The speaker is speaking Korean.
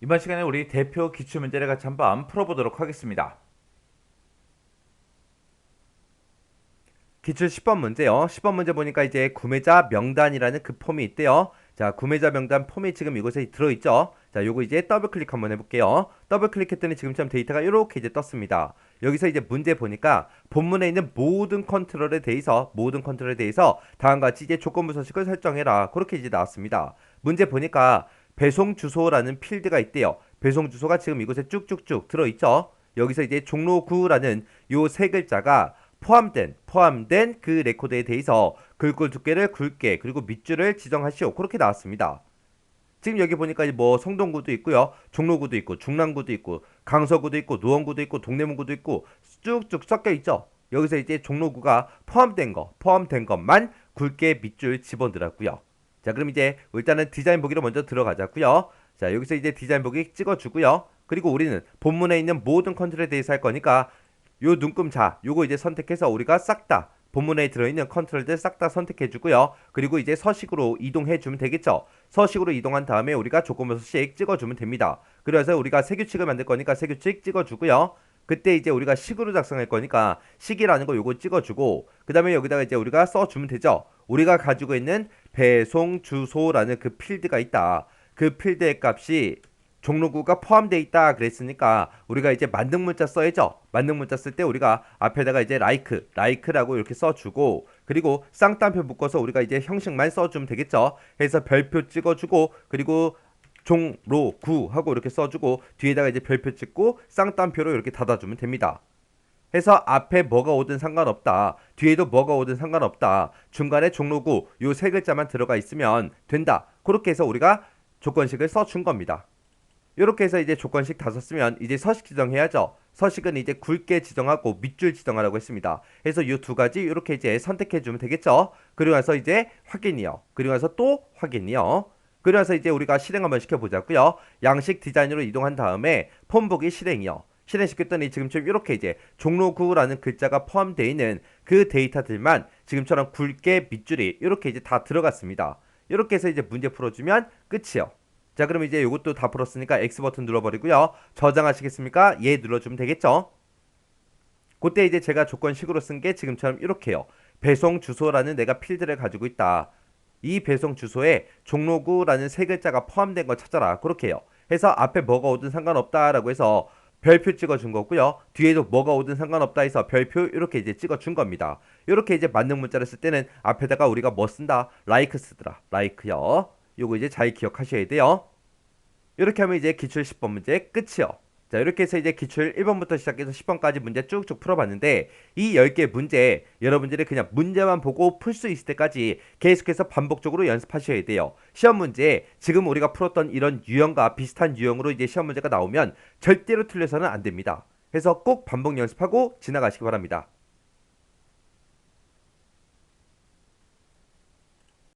이번 시간에 우리 대표 기출 문제를 같이 한번 풀어보도록 하겠습니다. 기출 10번 문제요. 10번 문제 보니까 이제 구매자 명단이라는 그 폼이 있대요. 자, 구매자 명단 폼이 지금 이곳에 들어있죠. 자, 요거 이제 더블 클릭 한번 해볼게요. 더블 클릭했더니 지금처럼 데이터가 이렇게 이제 떴습니다. 여기서 이제 문제 보니까 본문에 있는 모든 컨트롤에 대해서 모든 컨트롤에 대해서 다음과 같이 이제 조건부 서식을 설정해라. 그렇게 이제 나왔습니다. 문제 보니까 배송 주소라는 필드가 있대요. 배송 주소가 지금 이곳에 쭉쭉쭉 들어있죠. 여기서 이제 종로구라는 요 세 글자가 포함된 포함된 그 레코드에 대해서 글꼴 두께를 굵게 그리고 밑줄을 지정하시오. 그렇게 나왔습니다. 지금 여기 보니까 뭐 성동구도 있고요, 종로구도 있고, 중랑구도 있고, 강서구도 있고, 노원구도 있고, 동대문구도 있고 쭉쭉 섞여 있죠. 여기서 이제 종로구가 포함된 거, 포함된 것만 굵게 밑줄 집어넣었고요. 자, 그럼 이제 일단은 디자인 보기로 먼저 들어가자고요. 자, 여기서 이제 디자인 보기 찍어주고요. 그리고 우리는 본문에 있는 모든 컨트롤에 대해서 할 거니까 요 눈금자 요거 이제 선택해서 우리가 싹 다 본문에 들어있는 컨트롤들 싹 다 선택해 주고요. 그리고 이제 서식으로 이동해 주면 되겠죠. 서식으로 이동한 다음에 우리가 조건부 서식 찍어 주면 됩니다. 그래서 우리가 새 규칙을 만들 거니까 새 규칙 찍어 주고요. 그때 이제 우리가 식으로 작성할 거니까 식이라는 거 요거 찍어 주고 그 다음에 여기다가 이제 우리가 써 주면 되죠. 우리가 가지고 있는 배송 주소라는 그 필드가 있다. 그 필드의 값이 종로구가 포함되어 있다 그랬으니까 우리가 이제 만능 문자 써야죠. 만능 문자 쓸 때 우리가 앞에다가 이제 like, like라고 이렇게 써주고 그리고 쌍따옴표 묶어서 우리가 이제 형식만 써주면 되겠죠. 해서 별표 찍어주고 그리고 종로구 하고 이렇게 써주고 뒤에다가 이제 별표 찍고 쌍따옴표로 이렇게 닫아주면 됩니다. 해서 앞에 뭐가 오든 상관없다. 뒤에도 뭐가 오든 상관없다. 중간에 종로구 요 세 글자만 들어가 있으면 된다. 그렇게 해서 우리가 조건식을 써준 겁니다. 이렇게 해서 이제 조건식 다 썼으면 이제 서식 지정해야죠. 서식은 이제 굵게 지정하고 밑줄 지정하라고 했습니다. 그래서 이 두 가지 이렇게 이제 선택해 주면 되겠죠. 그리고 나서 이제 확인이요. 그리고 나서 또 확인이요. 그리고 나서 이제 우리가 실행 한번 시켜보자고요. 양식 디자인으로 이동한 다음에 폼 보기 실행이요. 실행시켰더니 지금처럼 이렇게 이제 종로구라는 글자가 포함되어 있는 그 데이터들만 지금처럼 굵게 밑줄이 이렇게 이제 다 들어갔습니다. 이렇게 해서 이제 문제 풀어주면 끝이요. 자 그럼 이제 이것도 다 풀었으니까 X 버튼 눌러버리고요. 저장하시겠습니까? 예 눌러주면 되겠죠. 그때 이제 제가 조건식으로 쓴 게 지금처럼 이렇게요. 배송 주소라는 내가 필드를 가지고 있다. 이 배송 주소에 종로구라는 세 글자가 포함된 거 찾아라. 그렇게요. 해서 앞에 뭐가 오든 상관없다라고 해서 별표 찍어준 거고요. 뒤에도 뭐가 오든 상관없다 해서 별표 이렇게 이제 찍어준 겁니다. 이렇게 이제 만능 문자를 쓸 때는 앞에다가 우리가 뭐 쓴다? like 쓰더라. like요. 요거 이제 잘 기억하셔야 돼요. 이렇게 하면 이제 기출 10번 문제 끝이요. 자, 이렇게 해서 이제 기출 1번부터 시작해서 10번까지 문제 쭉쭉 풀어봤는데 이 10개 문제 여러분들이 그냥 문제만 보고 풀 수 있을 때까지 계속해서 반복적으로 연습하셔야 돼요. 시험 문제 지금 우리가 풀었던 이런 유형과 비슷한 유형으로 이제 시험 문제가 나오면 절대로 틀려서는 안 됩니다. 그래서 꼭 반복 연습하고 지나가시기 바랍니다.